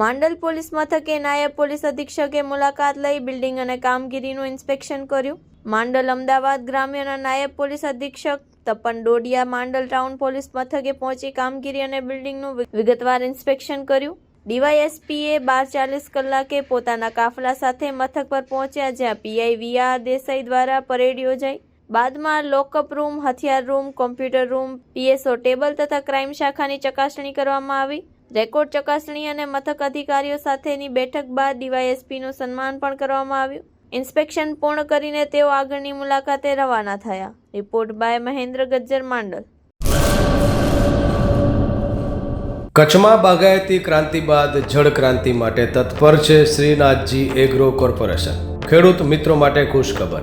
Mandal police મથકે નાયબ police અધિક્ષકે મુલાકાત લઈ બિલ્ડિંગ અને કામગીરીનું ઇન્સ્પેક્શન કર્યું. માંડલ અમદાવાદ ગ્રામ્યના નાયબ પોલીસ અધિક્ષક તપન ડોડિયા માંડલ ટાઉન પોલીસ મથકે પહોંચી કામગીરી અને બિલ્ડિંગનું વિગતવાર ઇન્સ્પેક્શન કર્યું. ડીવાયએસપીએ બાર ચાલીસ કલાકે પોતાના કાફલા સાથે મથક પર પહોંચ્યા જ્યાં પીઆઈ વીઆર દેસાઈ દ્વારા પરેડ યોજાઈ. બાદમાં લોકઅપ રૂમ, હથિયાર room, computer room, PSO table તથા ક્રાઇમ શાખાની ચકાસણી કરવામાં આવી. રેકોર્ડ ચકાસણી અને મથક અધિકારીઓ સાથેની બેઠક બાદ ડીવાયએસપીનું સન્માન પણ કરવામાં આવ્યું. ઇન્સ્પેક્શન પૂર્ણ કરીને તેઓ આગળની મુલાકાતે રવાના થયા. Report by Mahendra Gajjar Mandal. કચ્છમાં બાગાયતી ક્રાંતિ બાદ જળ ક્રાંતિ માટે તત્પર છે શ્રીનાથજી એગ્રો કોર્પોરેશન. ખેડૂત મિત્રો માટે ખુશખબર.